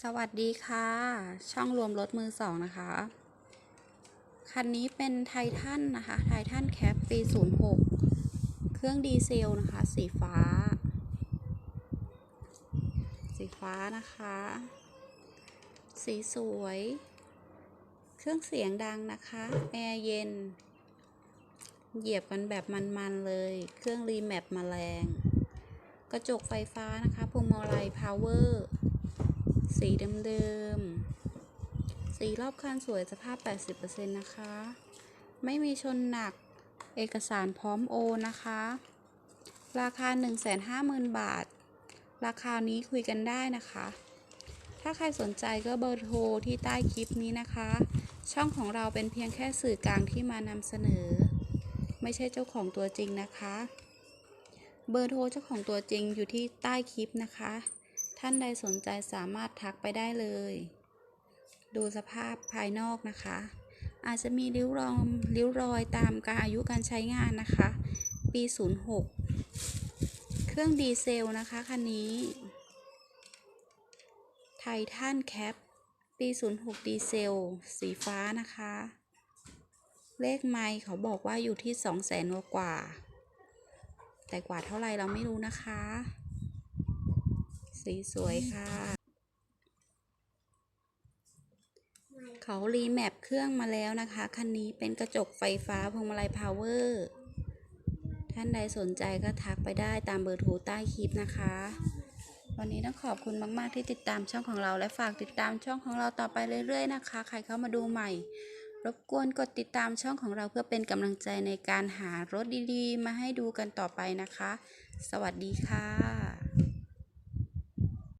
สวัสดีค่ะ ช่องรวมรถมือสองนะคะ คันนี้เป็นไททันนะคะไททันแคปปี 06 เครื่องดีเซลนะคะ สีฟ้า สีฟ้านะคะ สีสวย เครื่องเสียงดังนะคะ แอร์เย็น เหยียบกันแบบมันๆเลย เครื่องรีแมปมาแรง กระจกไฟฟ้านะคะพวงมาลัยพาวเวอร์ สีเดิมๆ สีรอบคันสวยสภาพ 80%นะคะ ไม่มีชนหนัก เอกสารพร้อมโอนนะคะ ราคา 150,000 บาท ราคานี้คุยกันได้นะคะ ถ้าใครสนใจก็เบอร์โทรที่ใต้คลิปนี้นะคะ ช่องของเราเป็นเพียงแค่สื่อกลางที่มานำเสนอ ไม่ใช่เจ้าของตัวจริงนะคะ เบอร์โทรเจ้าของตัวจริงอยู่ที่ใต้คลิปนะคะ ท่านใดสนใจสามารถทักไปได้เลย ดูสภาพภายนอกนะคะ อาจจะมีริ้วรอยริ้วรอยตามการอายุการใช้งานนะคะ ปี 06 เครื่องดีเซลนะคะคันนี้ ไททันแคปปี 06 ดีเซล สีฟ้านะคะ เลขไมค์เขาบอกว่าอยู่ที่ 200,000กว่า แต่กว่าเท่าไรเราไม่รู้นะคะ สีสวยค่ะ เขารีแมปเครื่องมาแล้วนะคะ คันนี้เป็นกระจกไฟฟ้าพวงมาลัยพาวเวอร์ ท่านใดสนใจก็ทักไปได้ตามเบอร์โทรใต้คลิปนะคะ วันนี้ต้องขอบคุณมาก ๆ ที่ติดตามช่องของเราและฝากติดตามช่องของเราต่อไปเรื่อย ๆ นะคะ ใครเข้ามาดูใหม่รบกวนกดติดตามช่องของเราเพื่อเป็นกำลังใจในการหารถดีๆ มาให้ดูกันต่อไปนะคะ สวัสดีค่ะ